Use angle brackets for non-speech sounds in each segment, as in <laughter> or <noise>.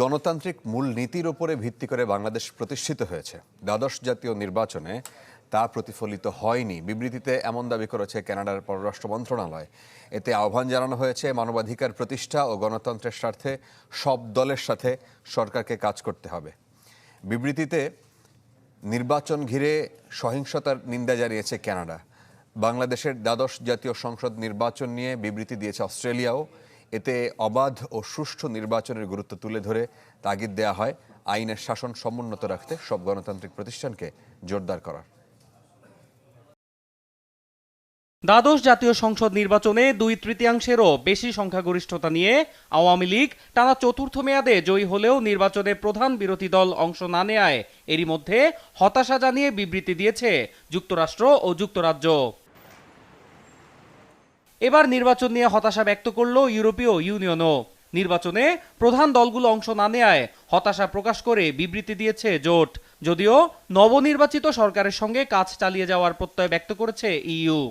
গণতান্ত্রিক মূল নীতির ওপরে ভিত্তি করে বাংলাদেশ প্রতিষ্ঠিত হয়েছে। দ্বাদশ জাতীয় নির্বাচনে তা প্রতিফলিত হয়নি। বিবৃতিতে এমন দাবি করেছে কানাডার পররাষ্ট্র মন্ত্রণালয়। এতে আহ্বান জানানো হয়েছে, মানবাধিকার প্রতিষ্ঠা ও গণতন্ত্রের স্বার্থে সব দলের সাথে সরকারকে কাজ করতে হবে। বিবৃতিতে নির্বাচন ঘিরে সহিংসতার নিন্দা জানিয়েছে কানাডা। বাংলাদেশের দ্বাদশ জাতীয় সংসদ নির্বাচন নিয়ে বিবৃতি দিয়েছে অস্ট্রেলিয়াও। এতে অবাধ ও সুষ্ঠু নির্বাচনের গুরুত্ব তুলে ধরে তাগিদ দেওয়া হয় আইনের শাসন সমুন্নত রাখতে সব গণতান্ত্রিক প্রতিষ্ঠানকে জোরদার করার। দ্বাদশ জাতীয় সংসদ নির্বাচনে দুই তৃতীয়াংশেরও বেশি সংখ্যাগরিষ্ঠতা নিয়ে আওয়ামী লীগ টানা চতুর্থ মেয়াদে জয়ী হলেও নির্বাচনে প্রধান বিরোধী দল অংশ না নেয় এরই মধ্যে হতাশা জানিয়ে বিবৃতি দিয়েছে যুক্তরাষ্ট্র ও যুক্তরাজ্য। এবার নির্বাচন নিয়ে হতাশা ব্যক্ত করল ইউরোপীয় ইউনিয়নও। নির্বাচনে প্রধান দলগুলো অংশ না নেয় হতাশা প্রকাশ করে বিবৃতি দিয়েছে জোট। যদিও নবনির্বাচিত সরকারের সঙ্গে কাজ চালিয়ে যাওয়ার প্রত্যয় ব্যক্ত করেছে ইইউ।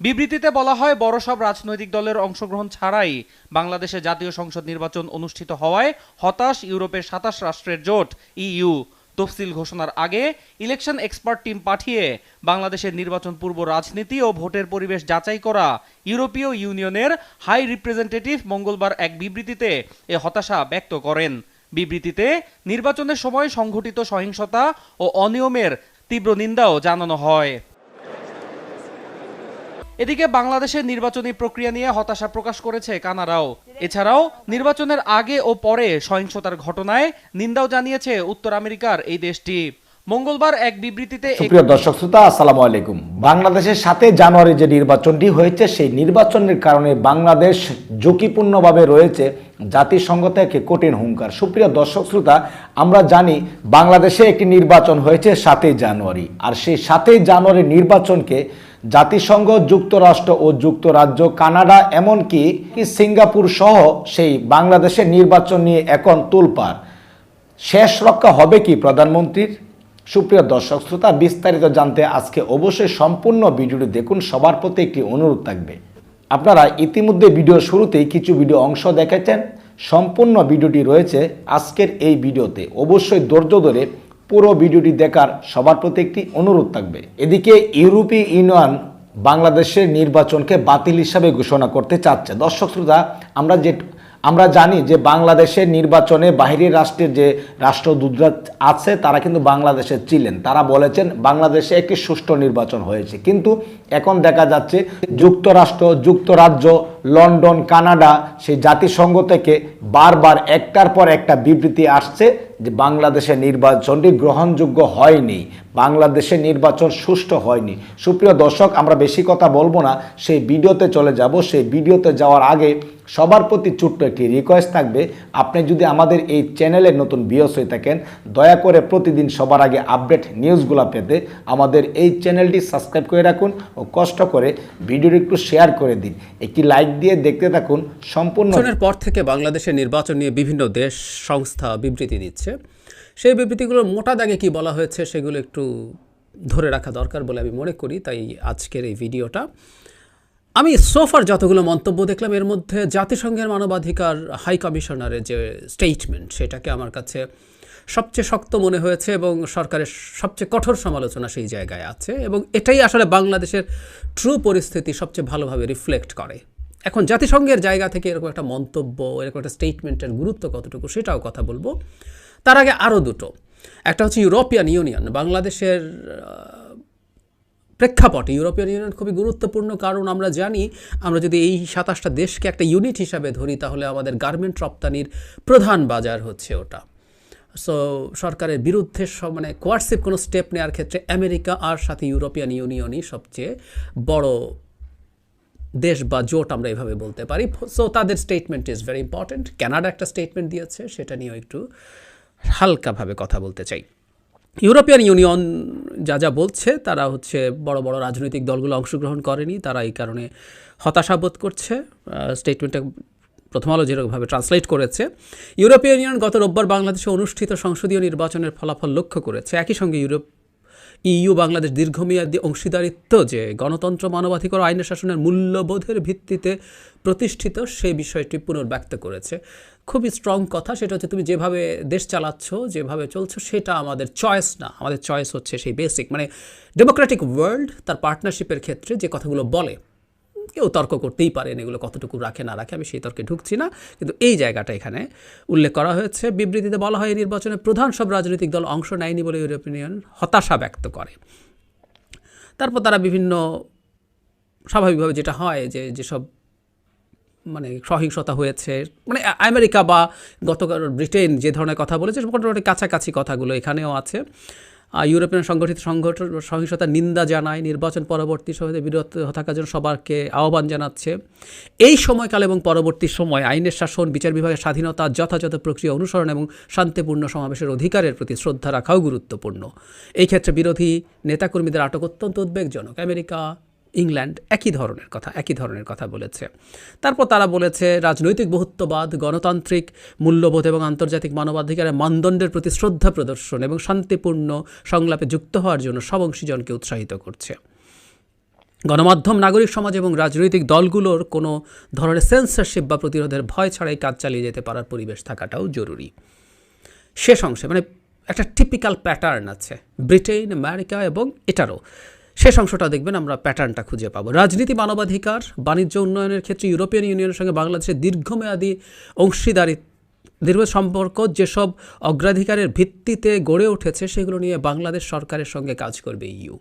বিবৃতিতে বলা হয় বড় সব রাজনৈতিক দলের অংশগ্রহণ ছাড়াই বাংলাদেশে জাতীয় সংসদ নির্বাচন অনুষ্ঠিত হওয়ায় হতাশ ইউরোপের সাতাশ রাষ্ট্রের জোট, ইইউ। তফসিল ঘোষণার আগে ইলেকশন এক্সপার্ট টিম পাঠিয়ে বাংলাদেশের নির্বাচন পূর্ব রাজনীতি ও ভোটের পরিবেশ যাচাই করা ইউরোপীয় ইউনিয়নের হাই রিপ্রেজেন্টেটিভ মঙ্গলবার এক বিবৃতিতে এ হতাশা ব্যক্ত করেন। বিবৃতিতে, নির্বাচনের সময় সংঘটিত সহিংসতা ও অনিয়মের তীব্র নিন্দাও জানানো হয়। এদিকে বাংলাদেশের নির্বাচনী প্রক্রিয়া নিয়ে হতাশা প্রকাশ করেছে কানাডাও। এছাড়াও নির্বাচনের আগে ও পরে সহিংসতার ঘটনায় নিন্দাও জানিয়েছে উত্তর আমেরিকার এই দেশটি। মঙ্গলবার এক বিবৃতিতে সুপ্রিয় দর্শক শ্রোতা, আসসালামু আলাইকুম। বাংলাদেশের সাথে জানুয়ারি যে নির্বাচনটি হয়েছে, সেই নির্বাচনের কারণে বাংলাদেশ ঝুঁকিপূর্ণভাবে রয়েছে জাতিসংঘ থেকে কঠিন হুঙ্কার। সুপ্রিয় দর্শক শ্রোতা, আমরা জানি বাংলাদেশে একটি নির্বাচন হয়েছে সাতই জানুয়ারি। আর সেই সাতই জানুয়ারি নির্বাচনকে জাতিসংঘ, যুক্তরাষ্ট্র ও যুক্তরাজ্য, কানাডা এমনকি সিঙ্গাপুর সহ সেই বাংলাদেশের নির্বাচন নিয়ে এখন তুলপার শেষ রক্ষা হবে কি প্রধানমন্ত্রীর? সুপ্রিয় দর্শক শ্রোতা, বিস্তারিত জানতে আজকে অবশ্যই সম্পূর্ণ ভিডিওটি দেখুন, সবার প্রতি একটি অনুরোধ থাকবে। আপনারা ইতিমধ্যে ভিডিও শুরুতেই কিছু ভিডিও অংশ দেখেছেন, সম্পূর্ণ ভিডিওটি রয়েছে আজকের এই ভিডিওতে। অবশ্যই ধৈর্য ধরে পুরো ভিডিওটি দেখার সবার প্রতি একটি অনুরোধ থাকবে। এদিকে ইউরোপীয় ইউনিয়ন বাংলাদেশের নির্বাচনকে বাতিল হিসাবে ঘোষণা করতে চাচ্ছে। দর্শক শ্রোতা, আমরা যে আমরা জানি যে বাংলাদেশের নির্বাচনে বাহিরের রাষ্ট্রের যে রাষ্ট্রদূতরা আছে, তারা কিন্তু বাংলাদেশে ছিলেন। তারা বলেছেন, বাংলাদেশে একটি সুষ্ঠু নির্বাচন হয়েছে। কিন্তু এখন দেখা যাচ্ছে, যুক্তরাষ্ট্র, যুক্তরাজ্য লন্ডন, কানাডা, সেই জাতিসংঘ থেকে বারবার একটার পর একটা বিবৃতি আসছে যে বাংলাদেশের নির্বাচনটি গ্রহণযোগ্য হয়নি বাংলাদেশের নির্বাচন সুষ্ঠু হয়নি। সুপ্রিয় দর্শক, আমরা বেশি কথা বলব না, সেই ভিডিওতে চলে যাব। সেই ভিডিওতে যাওয়ার আগে সবার প্রতি ছোট্ট একটি রিকোয়েস্ট থাকবে। আপনি যদি আমাদের এই চ্যানেলের নতুন বিয়স হয়ে থাকেন, দয়া করে প্রতিদিন সবার আগে আপডেট নিউজগুলো পেতে আমাদের এই চ্যানেলটি সাবস্ক্রাইব করে রাখুন ও কষ্ট করে ভিডিওটি একটু শেয়ার করে দিন। একটি লাইক দিয়ে দেখতে থাকুন সম্পূর্ণ পর থেকে বাংলাদেশের নির্বাচন নিয়ে বিভিন্ন দেশ সংস্থা বিবৃতি দিচ্ছে। সেই বিবৃতিগুলোর মোটা দাগে কি বলা হয়েছে সেগুলো একটু ধরে রাখা দরকার বলে আমি মনে করি, তাই আজকের এই ভিডিওটা। আমি সোফার যতগুলো মন্তব্য দেখলাম, এর মধ্যে জাতিসংঘের মানবাধিকার হাই কমিশনারের যে স্টেটমেন্ট সেটাকে আমার কাছে সবচেয়ে শক্ত মনে হয়েছে এবং সরকারের সবচেয়ে কঠোর সমালোচনা সেই জায়গায় আছে এবং এটাই আসলে বাংলাদেশের ট্রু পরিস্থিতি সবচেয়ে ভালোভাবে রিফ্লেক্ট করে। এখন জাতিসংঘের জায়গা থেকে এরকম একটা মন্তব্য, এরকম একটা স্টেটমেন্টের গুরুত্ব কতটুকু সেটাও কথা বলব। তার আগে আরও দুটো। একটা হচ্ছে ইউরোপিয়ান ইউনিয়ন বাংলাদেশের প্রেক্ষাপটে। ইউরোপিয়ান ইউনিয়ন খুবই গুরুত্বপূর্ণ কারণ আমরা জানি, আমরা যদি এই সাতাশটা দেশকে একটা ইউনিট হিসাবে ধরি, তাহলে আমাদের গার্মেন্ট রপ্তানির প্রধান বাজার হচ্ছে ওটা। সো সরকারের বিরুদ্ধে সব মানে কোয়ার্সিভ কোনো স্টেপ নেওয়ার ক্ষেত্রে আমেরিকা আর সাথে ইউরোপিয়ান ইউনিয়নই সবচেয়ে বড় দেশ বা জোট আমরা এভাবে বলতে পারি। সো তাদের statement is very important Canada একটা স্টেটমেন্ট দিয়েছে, সেটা নিয়েও একটু হালকাভাবে কথা বলতে চাই। ইউরোপিয়ান ইউনিয়ন যা যা বলছে, তারা হচ্ছে বড় বড় রাজনৈতিক দলগুলো অংশগ্রহণ করেনি, তারা এই কারণে হতাশা বোধ করছে। স্টেটমেন্টটা প্রথম আলো যেরকমভাবে ট্রান্সলেট করেছে। ইউরোপিয়ান ইউনিয়ন গত রোববার বাংলাদেশে অনুষ্ঠিত সংসদীয় নির্বাচনের ফলাফল লক্ষ্য করেছে। একই সঙ্গে ইউরোপ ইইউ বাংলাদেশ দীর্ঘমেয়াদী অংশীদারিত্ব যে গণতন্ত্র মানবাধিকার আইনের শাসনের মূল্যবোধের ভিত্তিতে প্রতিষ্ঠিত সেই বিষয়টি পুনর্ব্যক্ত করেছে। খুবই স্ট্রং কথা, সেটা হচ্ছে তুমি যেভাবে দেশ চালাচ্ছ, যেভাবে চলছো, সেটা আমাদের চয়েস না। আমাদের চয়েস হচ্ছে সেই বেসিক মানে ডেমোক্রেটিক ওয়ার্ল্ড তার পার্টনারশিপের ক্ষেত্রে যে কথাগুলো বলে। কেউ তর্ক করতেই পারেন এগুলো কতটুকু রাখে, না রাখে, আমি সেই তর্কে ঢুকছি না। কিন্তু এই জায়গাটা এখানে উল্লেখ করা হয়েছে। বিবৃতিতে বলা হয় নির্বাচনে প্রধান সব রাজনৈতিক দল অংশ নেয়নি বলে ইউরোপিয়ান ইউনিয়ন হতাশা ব্যক্ত করে। তারপর তারা বিভিন্ন স্বাভাবিকভাবে যেটা হয় যে, যেসব মানে সহিংসতা হয়েছে মানে আমেরিকা বা গতকাল ব্রিটেন যে ধরনের কথা বলেছে, মোটামুটি কাছাকাছি কথাগুলো এখানেও আছে। ইউরোপিয়ান সংগঠিত সংগঠন সহিংসতার নিন্দা জানায়, নির্বাচন পরবর্তী সময়ে বিরত থাকার জন্য সবারকে আহ্বান জানাচ্ছে। এই সময়কাল এবং পরবর্তী সময় আইনের শাসন, বিচার বিভাগের স্বাধীনতা, যথাযথ প্রক্রিয়া অনুসরণ এবং শান্তিপূর্ণ সমাবেশের অধিকারের প্রতি শ্রদ্ধা রাখাও গুরুত্বপূর্ণ। এই ক্ষেত্রে বিরোধী নেতাকর্মীদের আটক অত্যন্ত উদ্বেগজনক। আমেরিকা ইংল্যান্ড একই ধরনের কথা, একই ধরনের কথা বলেছে। তারপর তারা বলেছে, রাজনৈতিক বহুত্ববাদ, গণতান্ত্রিক মূল্যবোধ এবং আন্তর্জাতিক মানবাধিকারের মানদণ্ডের প্রতি শ্রদ্ধা প্রদর্শন এবং শান্তিপূর্ণ সংলাপে যুক্ত হওয়ার জন্য সব অংশীজনকে উৎসাহিত করছে। গণমাধ্যম, নাগরিক সমাজ এবং রাজনৈতিক দলগুলোর কোনো ধরনের সেন্সরশিপ বা প্রতিরোধের ভয় ছাড়াই কাজ চালিয়ে যেতে পারার পরিবেশ থাকাটাও জরুরি। শেষ অংশে মানে একটা টিপিক্যাল প্যাটার্ন আছে, ব্রিটেন, আমেরিকা এবং এটারও। শেষ অংশটা দেখবেন, আমরা প্যাটার্নটা খুঁজে পাবো। রাজনীতি, মানবাধিকার, বাণিজ্য উন্নয়নের ক্ষেত্রে ইউরোপিয়ান ইউনিয়নের সঙ্গে বাংলাদেশের দীর্ঘমেয়াদী অংশীদারি দীর্ঘ সম্পর্ক, যেসব অগ্রাধিকারের ভিত্তিতে গড়ে উঠেছে, সেগুলো নিয়ে বাংলাদেশ সরকারের সঙ্গে কাজ করবে ইউ।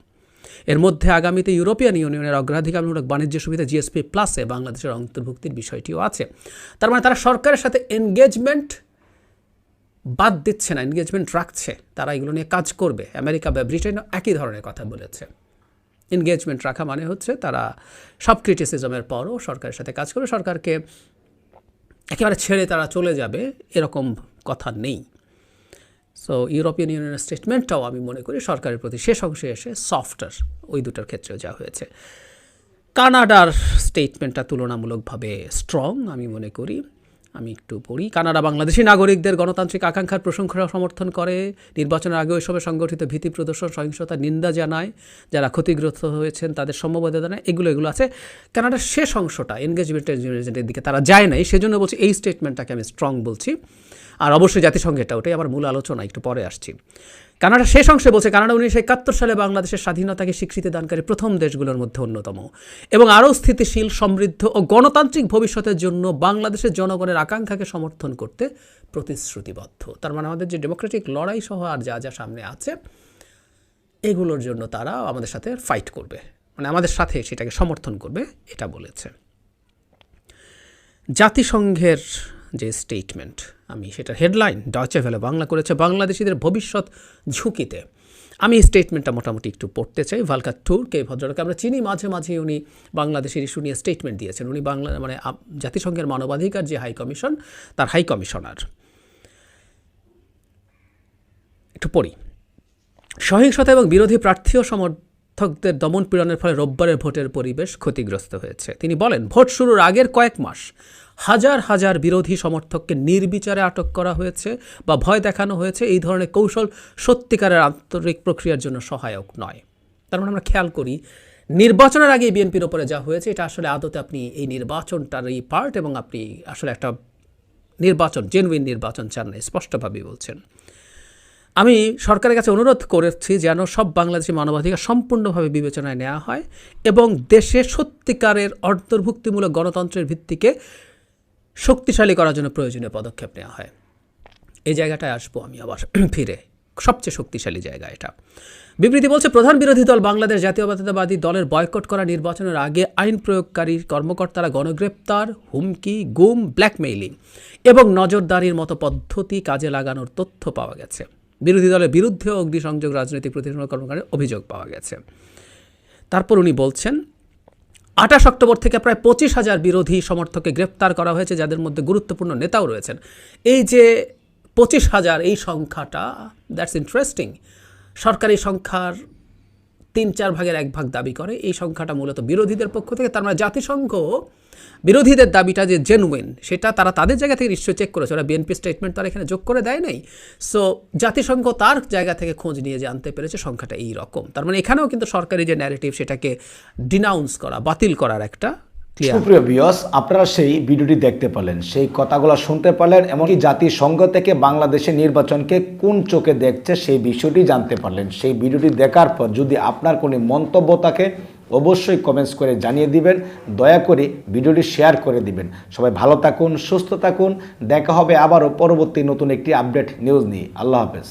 এর মধ্যে আগামীতে ইউরোপিয়ান ইউনিয়নের অগ্রাধিকারমূলক বাণিজ্য সুবিধা জিএসপি প্লাসে বাংলাদেশের অন্তর্ভুক্তির বিষয়টিও আছে। তার মানে তারা সরকারের সাথে এনগেজমেন্ট বাদ দিচ্ছে না এনগেজমেন্ট রাখছে। তারা এগুলো নিয়ে কাজ করবে। আমেরিকা বা ব্রিটেনও একই ধরনের কথা বলেছে। এনগেজমেন্ট রাখা মানে হচ্ছে তারা সব ক্রিটিসিজমের পরও সরকারের সাথে কাজ করে, সরকারকে একেবারে ছেড়ে তারা চলে যাবে এরকম কথা নেই। সো ইউরোপিয়ান ইউনিয়নের স্টেটমেন্টটাও আমি মনে করি সরকারের প্রতি শেষ অংশে এসে সফটার ওই দুটোর ক্ষেত্রেও যা হয়েছে। কানাডার স্টেটমেন্টটা তুলনামূলকভাবে স্ট্রং আমি মনে করি। আমি একটু পড়ি। কানাডা বাংলাদেশি নাগরিকদের গণতান্ত্রিক আকাঙ্ক্ষার প্রশংসা সমর্থন করে। নির্বাচনের আগে ওই সময় সংগঠিত ভীতি প্রদর্শন সহিংসতা নিন্দা জানায়। যারা ক্ষতিগ্রস্ত হয়েছেন তাদের সম্মবেদনা জানায়। এগুলো এগুলো আছে। কানাডার শেষ অংশটা এনগেজমেন্টের এজেন্টের দিকে তারা যায় নাই। সেজন্য বলছি এই স্টেটমেন্টটাকে আমি স্ট্রং বলছি। আর অবশ্যই জাতিসংঘেরটা, ওটাই আমার মূল আলোচনা, একটু পরে আসছি। কানাডা শেষ অংশে বলছে, কানাডা উনিশশো একাত্তর সালে বাংলাদেশের স্বাধীনতাকে স্বীকৃতি দানকারী প্রথম দেশগুলোর মধ্যে অন্যতম। এবং আরও স্থিতিশীল, সমৃদ্ধ ও গণতান্ত্রিক ভবিষ্যতের জন্য বাংলাদেশের জনগণের আকাঙ্ক্ষাকে সমর্থন করতে প্রতিশ্রুতিবদ্ধ। তার মানে আমাদের যে ডেমোক্রেটিক লড়াই সহ আর যা যা সামনে আছে, এগুলোর জন্য তারা আমাদের সাথে ফাইট করবে। মানে আমাদের সাথে সেটাকে সমর্থন করবে, এটা বলেছে। জাতিসংঘের যে স্টেটমেন্ট আমি সেটার হেডলাইন ডয়চে ভেলে বাংলা করেছে বাংলাদেশিদের ভবিষ্যৎ ঝুঁকিতে। আমি এই স্টেটমেন্টটা মোটামুটি একটু পড়তে চাই। ভালকার টুরকে এই ভদ্রলোককে আমরা চিনি। মাঝে মাঝে উনি বাংলাদেশের ইস্যু নিয়ে স্টেটমেন্ট দিয়েছেন। উনি বাংলা মানে জাতিসংঘের মানবাধিকার যে হাই কমিশন তার হাই কমিশনার একটু পড়ি। সহিংসতা এবং বিরোধী প্রার্থী ও সমর্থকদের দমন পীড়নের ফলে রোববারের ভোটের পরিবেশ ক্ষতিগ্রস্ত হয়েছে। তিনি বলেন, ভোট শুরুর আগের কয়েক মাস হাজার হাজার বিরোধী সমর্থককে নির্বিচারে আটক করা হয়েছে বা ভয় দেখানো হয়েছে। এই ধরনের কৌশল সত্যিকারের আন্তরিক প্রক্রিয়ার জন্য সহায়ক নয়। তার মানে আমরা খেয়াল করি, নির্বাচনের আগে বিএনপির ওপরে যা হয়েছে, এটা আসলে আদতে আপনি এই নির্বাচনটার এই পার্ট এবং আপনি আসলে একটা নির্বাচন জেনুইন নির্বাচন চান না, স্পষ্টভাবেই বলছেন। আমি সরকারের কাছে অনুরোধ করেছি যেন সব বাংলাদেশি মানবাধিকার সম্পূর্ণভাবে বিবেচনায় নেওয়া হয় এবং দেশে সত্যিকারের অন্তর্ভুক্তিমূলক গণতন্ত্রের ভিত্তিকে শক্তিশালী করার জন্য প্রয়োজনীয় পদক্ষেপ নেওয়া হয়। এই জায়গাটায় আসব আমি আবার <clears throat> ফিরে। সবচেয়ে শক্তিশালী জায়গা এটা। বিবৃতি বলছে, প্রধান বিরোধী দল বাংলাদেশ জাতীয়তাবাদী দলের বয়কট করা নির্বাচনের আগে আইন প্রয়োগকারী কর্মকর্তারা গণগ্রেপ্তার, হুমকি, গুম, ব্ল্যাকমেইলিং এবং নজরদারির মতো পদ্ধতি কাজে লাগানোর তথ্য পাওয়া গেছে। বিরোধী দলের বিরুদ্ধেও অগ্নিসংযোগ, রাজনৈতিক প্রতিষ্ঠান কর্মকারের অভিযোগ পাওয়া গেছে। তারপর উনি বলছেন আঠাশ অক্টোবর থেকে প্রায় পঁচিশ হাজার বিরোধী সমর্থককে গ্রেপ্তার করা হয়েছে, যাদের মধ্যে গুরুত্বপূর্ণ নেতাও রয়েছেন। এই যে পঁচিশ হাজার, এই সংখ্যাটা দ্যাটস ইন্টারেস্টিং সরকারি সংখ্যার তিন চার ভাগের এক ভাগ দাবি করে। এই সংখ্যাটা মূলত বিরোধীদের পক্ষ থেকে। তার মানে জাতিসংঘ বিরোধীদের দাবিটা যে জেনুইন সেটা তারা তাদের জায়গা থেকে নিশ্চয়ই চেক করেছে। ওরা বিএনপি স্টেটমেন্ট তারা এখানে যোগ করে দেয় নাই। সো জাতিসংঘ তার জায়গা থেকে খোঁজ নিয়ে জানতে পেরেছে, সংখ্যাটা এই রকম তার মানে এখানেও কিন্তু সরকারি যে ন্যারেটিভ সেটাকে ডিনাউন্স করা, বাতিল করার একটা সুপ্রিয় বিয়স আপনারা সেই ভিডিওটি দেখতে পেলেন, সেই কথাগুলো শুনতে পারলেন এমনকি জাতিসংঘ থেকে বাংলাদেশের নির্বাচনকে কোন চোখে দেখছে সেই বিষয়টি জানতে পারলেন। সেই ভিডিওটি দেখার পর যদি আপনার কোনো মন্তব্য থাকে, অবশ্যই কমেন্টস করে জানিয়ে দিবেন, দয়া করে ভিডিওটি শেয়ার করে দিবেন। সবাই ভালো থাকুন, সুস্থ থাকুন, দেখা হবে আবারও পরবর্তী নতুন একটি আপডেট নিউজ নিয়ে। আল্লাহ হাফেজ।